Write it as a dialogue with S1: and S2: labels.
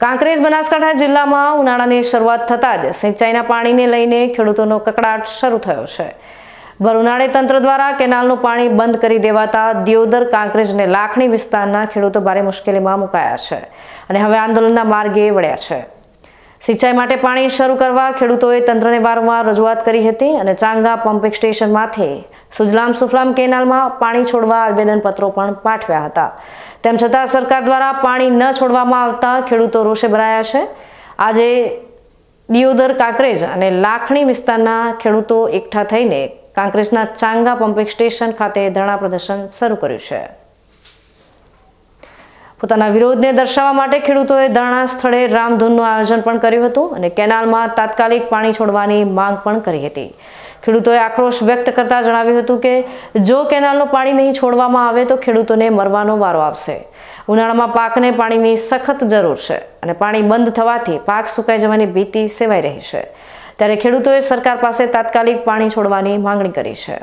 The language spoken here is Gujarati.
S1: કાંકરેજ બનાસકાંઠા જિલ્લામાં ઉનાળાની શરૂઆત થતાં જ સિંચાઈના પાણીને લઈને ખેડૂતોનો કકડાટ શરૂ થયો છે. ભર ઉનાળે તંત્ર દ્વારા કેનાલનું પાણી બંધ કરી દેવાતા દિયોદર, કાંકરેજ અને લાખણી વિસ્તારના ખેડૂતો ભારે મુશ્કેલીમાં મુકાયા છે અને હવે આંદોલનના માર્ગે વળ્યા છે. સિંચાઈ માટે પાણી શરૂ કરવા ખેડૂતોએ તંત્રને વારંવાર રજૂઆત કરી હતી અને ચાંગા પમ્પિંગ સ્ટેશનમાંથી સુજલામ સુફલામ કેનાલમાં પાણી છોડવા આવેદનપત્રો પણ પાઠવ્યા હતા. તેમ છતાં સરકાર દ્વારા પાણી ન છોડવામાં આવતા ખેડૂતો રોષે ભરાયા છે. આજે દિયોદર, કાંકરેજ અને લાખણી વિસ્તારના ખેડૂતો એકઠા થઈને કાંકરેજના ચાંગા પમ્પિંગ સ્ટેશન ખાતે ધરણા પ્રદર્શન શરૂ કર્યું છે. પોતાના વિરોધને દર્શાવવા માટે ખેડૂતોએ ધરણા સ્થળે રામધૂનનું આયોજન પણ કર્યું હતું અને કેનાલમાં તાત્કાલિક પાણી છોડવાની માંગ પણ કરી હતી. ખેડૂતોએ આક્રોશ વ્યક્ત કરતા જણાવ્યું હતું કે, જો કેનાલનું પાણી નહીં છોડવામાં આવે તો ખેડૂતોને મરવાનો વારો આવશે. ઉનાળામાં પાકને પાણીની સખત જરૂર છે અને પાણી બંધ થવાથી પાક સુકાઈ જવાની ભીતિ સેવાઈ રહી છે. ત્યારે ખેડૂતોએ સરકાર પાસે તાત્કાલિક પાણી છોડવાની માંગણી કરી છે.